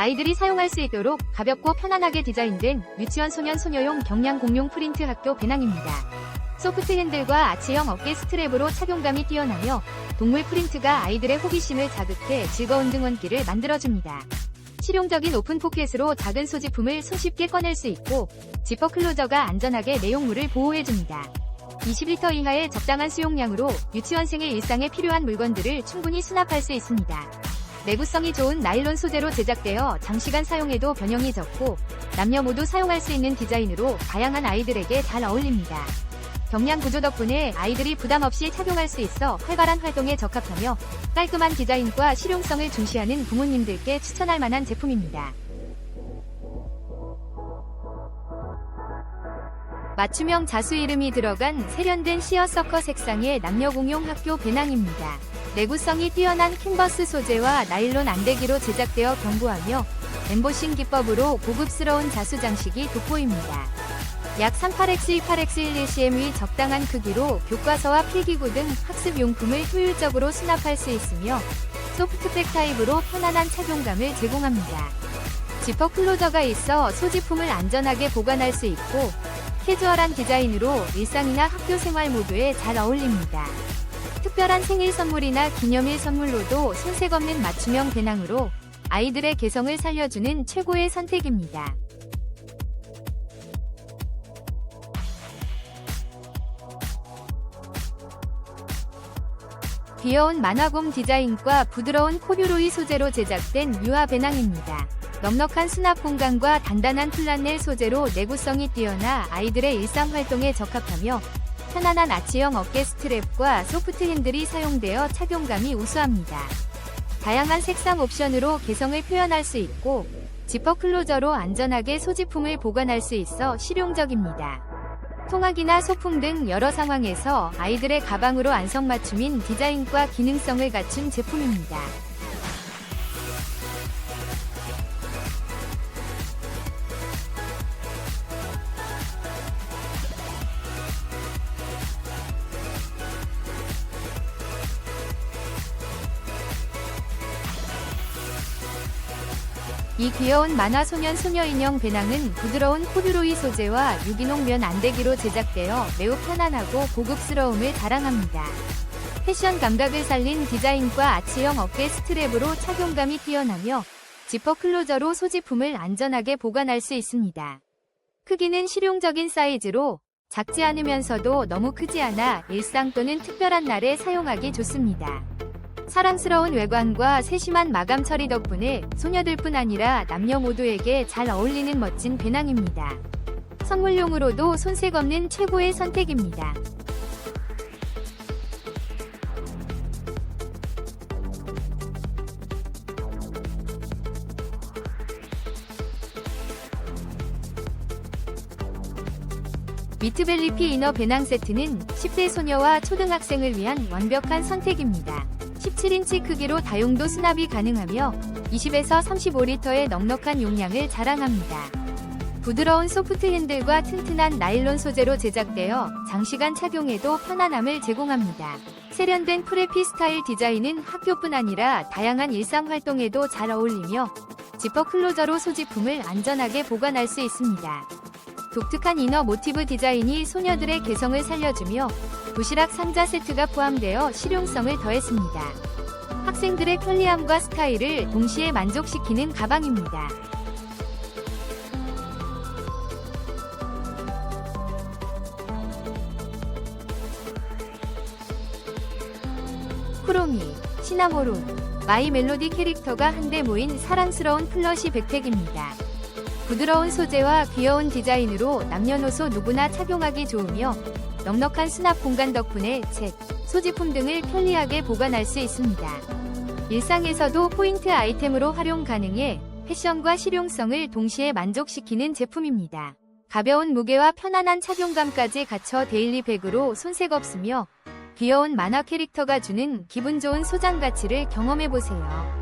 아이들이 사용할 수 있도록 가볍고 편안하게 디자인된 유치원 소년 소녀용 경량 공룡 프린트 학교 배낭입니다. 소프트 핸들과 아치형 어깨 스트랩으로 착용감이 뛰어나며 동물 프린트가 아이들의 호기심을 자극해 즐거운 등원기를 만들어줍니다. 실용적인 오픈 포켓으로 작은 소지품을 손쉽게 꺼낼 수 있고 지퍼 클로저가 안전하게 내용물을 보호해줍니다. 20리터 이하의 적당한 수용량으로 유치원생의 일상에 필요한 물건들을 충분히 수납할 수 있습니다. 내구성이 좋은 나일론 소재로 제작되어 장시간 사용해도 변형이 적고 남녀 모두 사용할 수 있는 디자인으로 다양한 아이들에게 잘 어울립니다. 경량 구조 덕분에 아이들이 부담 없이 착용할 수 있어 활발한 활동에 적합하며 깔끔한 디자인과 실용성을 중시하는 부모님들께 추천할 만한 제품입니다. 맞춤형 자수 이름이 들어간 세련된 시어서커 색상의 남녀 공용 학교 배낭입니다. 내구성이 뛰어난 캔버스 소재와 나일론 안대기로 제작되어 견고하며 엠보싱 기법으로 고급스러운 자수 장식이 돋보입니다. 약 38X, 28X11cm의 적당한 크기로 교과서와 필기구 등 학습 용품을 효율적으로 수납할 수 있으며 소프트백 타입으로 편안한 착용감을 제공합니다. 지퍼 클로저가 있어 소지품을 안전하게 보관할 수 있고 캐주얼한 디자인으로 일상이나 학교 생활 모두에 잘 어울립니다. 특별한 생일 선물이나 기념일 선물로도 손색 없는 맞춤형 배낭으로 아이들의 개성을 살려주는 최고의 선택입니다. 귀여운 만화곰 디자인과 부드러운 코듀로이 소재로 제작된 유화 배낭입니다. 넉넉한 수납 공간과 단단한 플란넬 소재로 내구성이 뛰어나 아이들의 일상 활동에 적합하며 편안한 아치형 어깨 스트랩과 소프트 핸들이 사용되어 착용감이 우수합니다. 다양한 색상 옵션으로 개성을 표현할 수 있고 지퍼 클로저로 안전하게 소지품을 보관할 수 있어 실용적입니다. 통학이나 소풍 등 여러 상황에서 아이들의 가방으로 안성맞춤인 디자인과 기능성을 갖춘 제품입니다. 이 귀여운 만화 소년 소녀 인형 배낭은 부드러운 코듀로이 소재와 유기농 면 안대기로 제작되어 매우 편안하고 고급스러움을 자랑합니다. 패션 감각을 살린 디자인과 아치형 어깨 스트랩으로 착용감이 뛰어나며 지퍼 클로저로 소지품을 안전하게 보관할 수 있습니다. 크기는 실용적인 사이즈로 작지 않으면서도 너무 크지 않아 일상 또는 특별한 날에 사용하기 좋습니다. 사랑스러운 외관과 세심한 마감 처리 덕분에 소녀들뿐 아니라 남녀 모두에게 잘 어울리는 멋진 배낭입니다. 선물용으로도 손색 없는 최고의 선택입니다. 미트벨리피 이너 배낭 세트는 10대 소녀와 초등학생을 위한 완벽한 선택입니다. 17인치 크기로 다용도 수납이 가능하며 20에서 35리터의 넉넉한 용량을 자랑합니다. 부드러운 소프트 핸들과 튼튼한 나일론 소재로 제작되어 장시간 착용해도 편안함을 제공합니다. 세련된 프레피 스타일 디자인은 학교뿐 아니라 다양한 일상 활동에도 잘 어울리며 지퍼 클로저로 소지품을 안전하게 보관할 수 있습니다. 독특한 이너 모티브 디자인이 소녀들의 개성을 살려주며 도시락 상자 세트가 포함되어 실용성을 더했습니다. 학생들의 편리함과 스타일을 동시에 만족시키는 가방입니다. 크로미, 시나모론, 마이 멜로디 캐릭터가 한데 모인 사랑스러운 플러시 백팩입니다. 부드러운 소재와 귀여운 디자인으로 남녀노소 누구나 착용하기 좋으며 넉넉한 수납 공간 덕분에 책, 소지품 등을 편리하게 보관할 수 있습니다. 일상에서도 포인트 아이템으로 활용 가능해 패션과 실용성을 동시에 만족시키는 제품입니다. 가벼운 무게와 편안한 착용감까지 갖춰 데일리백으로 손색 없으며 귀여운 만화 캐릭터가 주는 기분 좋은 소장 가치를 경험해보세요.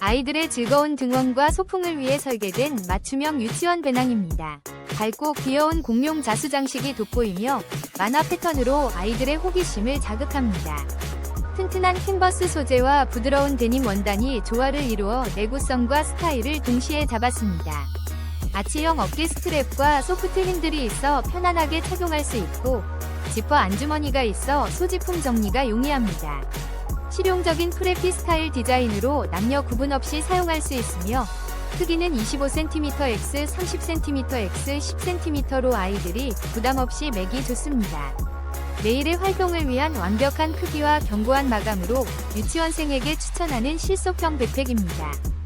아이들의 즐거운 등원과 소풍을 위해 설계된 맞춤형 유치원 배낭입니다. 밝고 귀여운 공룡 자수 장식이 돋보이며 만화 패턴으로 아이들의 호기심을 자극합니다. 튼튼한 캔버스 소재와 부드러운 데님 원단이 조화를 이루어 내구성과 스타일을 동시에 잡았습니다. 아치형 어깨 스트랩과 소프트 핸들이 있어 편안하게 착용할 수 있고 지퍼 안주머니가 있어 소지품 정리가 용이합니다. 실용적인 프레피 스타일 디자인으로 남녀 구분 없이 사용할 수 있으며 크기는 25cmx, 30cmx, 10cm로 아이들이 부담 없이 매기 좋습니다. 내일의 활동을 위한 완벽한 크기와 견고한 마감으로 유치원생에게 추천하는 실속형 백팩입니다.